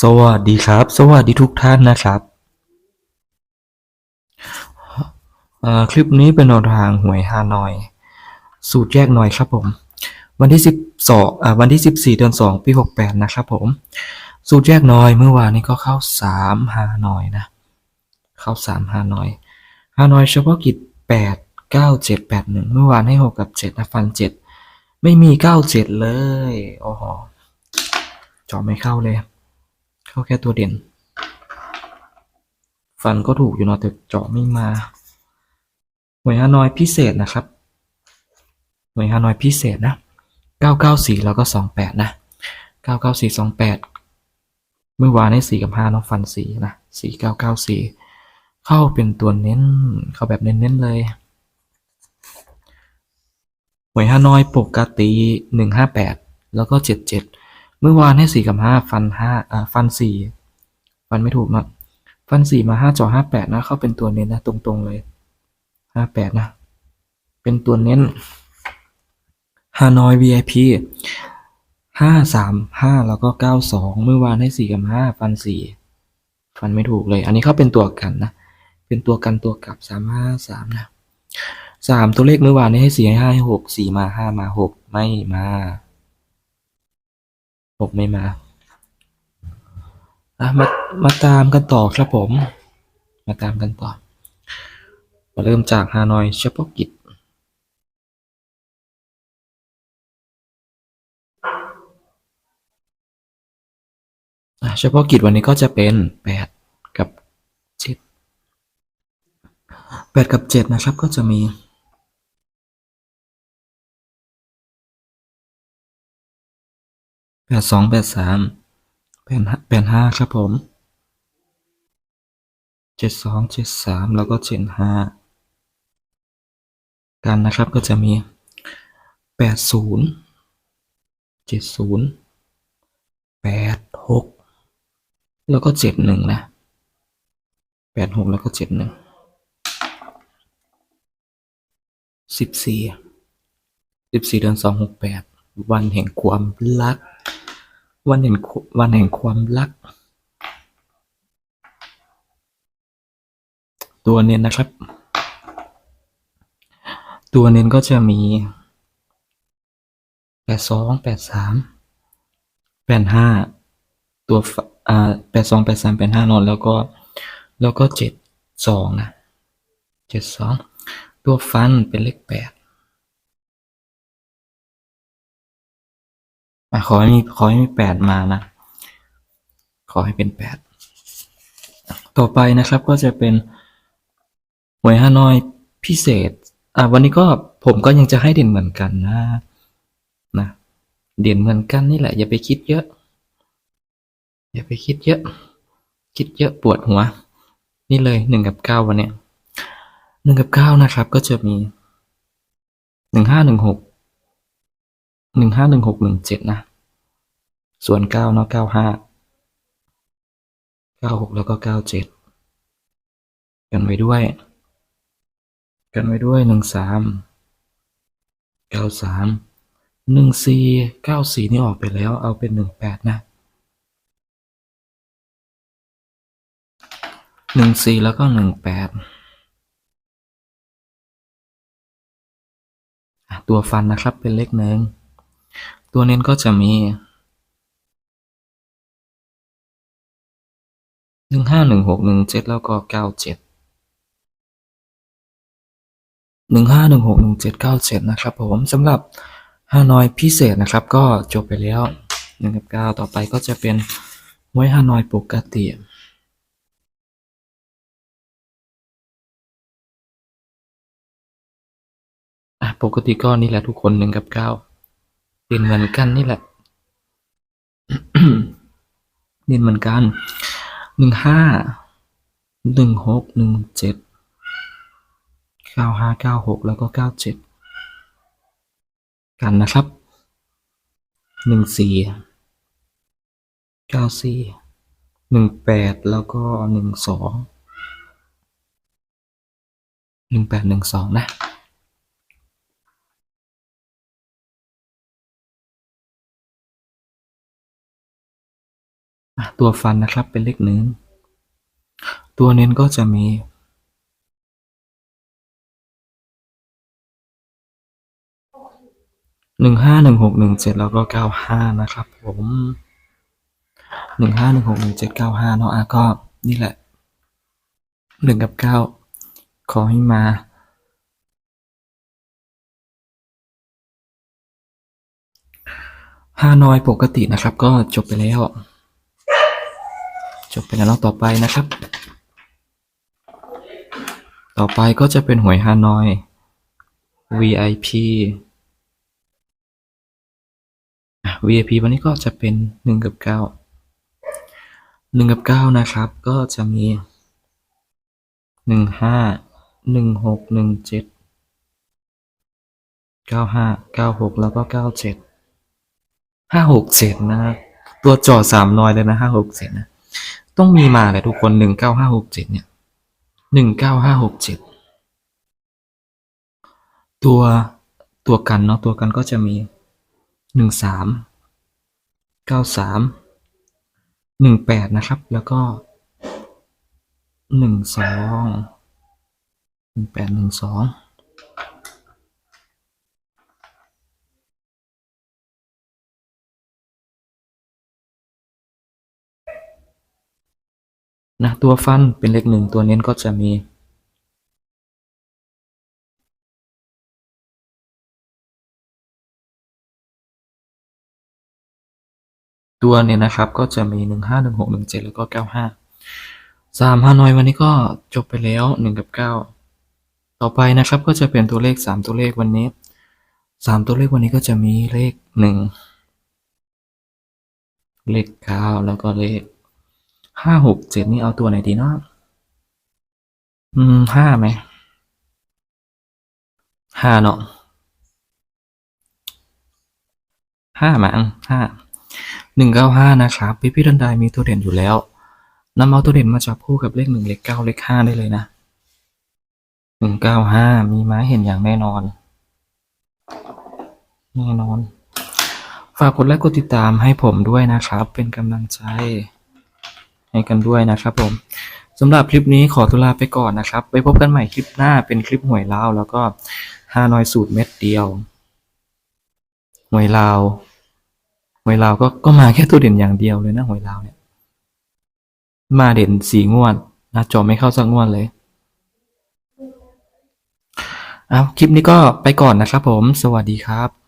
สวัสดีครับ สวัสดีทุกท่านนะครับ คลิปนี้เป็นแนวทางหวยฮานอย สูตรแยกหน่อยครับผม วันที่สิบสองอ่าวันที่สิบสี่เดือนสองปีหกแปดนะครับผม สูตรแยกหน่อยเมื่อวานนี้ก็เข้าสามฮานอยนะ เข้าสามฮานอย ฮานอยเฉพาะกิจแปดเก้าเจ็ดแปดหนึ่งเมื่อวานให้หกกับเจ็ดนะฟันเจ็ดไม่มีเก้าเจ็ดเลย โอ้โหจอไม่เข้าเลย เข้าแค่ตัวเด่น ฟันก็ถูกอยู่นะแต่เจาะไม่มา หน่วยฮานอยพิเศษนะครับ หน่วยฮานอยพิเศษนะ 994 แล้วก็ 28 นะ 994 28 เมื่อวานให้4กับ5น้องฟัน4นะ 4994 เข้าเป็นตัวเน้น เข้าแบบเน้นๆเลยหน่วยฮานอยปกติ 158 แล้วก็ 77 เมื่อวานให้สี่กับห้าฟันห้าอ่าฟันสี่ฟันไม่ถูกนะฟันสี่มาห้าจ่อห้าแปดนะ เข้าเป็นตัวเน้นนะ ตรงๆเลยห้าแปดนะ เป็นตัวเน้นฮานอย VIP ห้าสามห้าแล้วก็เก้าสองเมื่อวานให้สี่กับห้าฟันสี่ฟันไม่ถูกเลย อันนี้เข้าเป็นตัวกันนะ เป็นตัวกันตัวกลับสามห้าสามนะสามตัวเลขเมื่อวานนี้ให้สี่ให้ห้าให้หกสี่มาห้ามาหกไม่มา หกไม่มาอะมามาตามกันต่อครับผม มาตามกันต่อ มาเริ่มจากฮานอยเฉพาะกิจอะเฉพาะกิจวันนี้ก็จะเป็นแปดกับเจ็ดแปดกับเจ็ดนะครับก็จะมี แปดสองแปดสามแปดห้าแปดห้าครับผมเจ็ดสองเจ็ดสามแล้วก็เจ็ดห้ากันนะครับก็จะมีแปดศูนย์เจ็ดศูนย์แปดหกแล้วก็เจ็ดหนึ่งนะแปดหกแล้วก็เจ็ดหนึ่งสิบสี่สิบสี่เดือนสองหกแปดวันแห่งความรัก วันแห่งคววันแห่งความรัก ตัวเน้นนะครับ ตัวเน้นก็จะมีแปดสองแปดสามแปดห้าตัวอ่าแปดสองแปดสามแปดห้านอนแล้วก็แล้วก็เจ็ดสองนะเจ็ดสองตัวฟันเป็นเลขแปด อะขอให้มีขอให้มีแปดมานะ ขอให้เป็นแปดต่อไปนะครับก็จะเป็นหวยฮานอยพิเศษ อะวันนี้ก็ผมก็ยังจะให้เด่นเหมือนกันนะ นะ เด่นเหมือนกันนี่แหละ อย่าไปคิดเยอะ อย่าไปคิดเยอะ คิดเยอะปวดหัว นี่เลยหนึ่งกับเก้าวันเนี้ยหนึ่งกับเก้านะครับ ก็จะมีหนึ่งห้าหนึ่งหก หนึ่งห้าหนึ่งหกหนึ่งเจ็ดนะ ส่วนเก้าเนาะเก้าห้าเก้าหกแล้วก็เก้าเจ็ดกันไว้ด้วย กันไว้ด้วยหนึ่งสามเก้าสามหนึ่งสี่เก้าสี่นี่ออกไปแล้วเอาเป็นหนึ่งแปดนะหนึ่งสี่แล้วก็หนึ่งแปดตัวฟันนะครับเป็นเลขหนึ่ง ตัวเน้นก็จะมีหนึ่งห้าหนึ่งหกหนึ่งเจ็ดแล้วก็เก้าเจ็ดหนึ่งห้าหนึ่งหกหนึ่งเจ็ดเก้าเจ็ดนะครับผมสำหรับฮานอยพิเศษนะครับ ก็จบไปแล้วหนึ่งกับเก้าต่อไปก็จะเป็นไว้ฮานอยปกติอะปกติก็นี่แหละทุกคนหนึ่งกับเก้า เรียนเหมือนกันนี่แหละเรียนเหมือนกันหนึ่งห้าหนึ่งหกหนึ่งเจ็ดเก้าห้าเก้าหกแล้วก็เก้าเจ็ดกันนะครับหนึ่งสี่เก้าสี่หนึ่งแปดแล้วก็หนึ่งสองหนึ่งแปดหนึ่งสองนะ ตัวฟันนะครับเป็นเลขหนึ่ง ตัวเน้นก็จะมีหนึ่งห้าหนึ่งหกหนึ่งเจ็ดแล้วก็เก้าห้านะครับผมหนึ่งห้าหนึ่งหกหนึ่งเจ็ดเก้าห้าเนาะอะก็นี่แหละหนึ่งกับเก้าขอให้มาฮานอยปกตินะครับก็จบไปแล้ว จบไปแล้วต่อไปนะครับ ต่อไปก็จะเป็นหวยฮานอย VIP VIP วันนี้ก็จะเป็นหนึ่งกับเก้าหนึ่งกับเก้านะครับ ก็จะมีหนึ่งห้าหนึ่งหกหนึ่งเจ็ดเก้าห้าเก้าหกแล้วก็เก้าเจ็ดห้าหกเจ็ดนะ ตัวจอดสามน้อยเลยนะห้าหกเจ็ดนะ ต้องมีมาแหละทุกคนหนึ่งเก้าห้าหกเจ็ดเนี่ยหนึ่งเก้าห้าหกเจ็ดตัวตัวกันเนาะตัวกันก็จะมีหนึ่งสามเก้าสามหนึ่งแปดนะครับ แล้วก็หนึ่งสองหนึ่งแปดหนึ่งสอง นะ ตัวฟันเป็นเลขหนึ่ง ตัวเน้นก็จะมีตัวเนี่ยนะครับก็จะมีหนึ่งห้าหนึ่งหกหนึ่งเจ็ดแล้วก็เก้าห้าสามฮานอยวันนี้ก็จบไปแล้วหนึ่งกับเก้าต่อไปนะครับก็จะเป็นตัวเลขสามตัวเลขวันนี้สามตัวเลขวันนี้ก็จะมีเลขหนึ่งเลขเก้าแล้วก็เลข ห้าหกเจ็ดนี่เอาตัวไหนดีเนาะอืมห้าไหมห้าเนาะห้ามาอังห้าหนึ่งเก้าห้านะครับพี่พี่ดันไดมีตัวเด่นอยู่แล้วนำเอาตัวเด่นมาจับคู่กับเลขหนึ่งเลขเก้าเลขห้าได้เลยนะหนึ่งเก้าห้ามีม้าเห็นอย่างแน่นอน แน่นอน ฝากกดไลค์กดติดตามให้ผมด้วยนะครับ เป็นกำลังใจ ให้กันด้วยนะครับผมสำหรับคลิปนี้ขอตุลาไปก่อนนะครับ ไปพบกันใหม่คลิปหน้าเป็นคลิปหวยลาวแล้วก็ฮานอยสูตรเม็ดเดียวหวยลาวหวยลาวก็ก็มาแค่ตัวเด่นอย่างเดียวเลยนะหวยลาวเนี่ยมาเด่นสีงวดหนะจอไม่เข้าสักงวดเลยเอาคลิปนี้ก็ไปก่อนนะครับผม สวัสดีครับ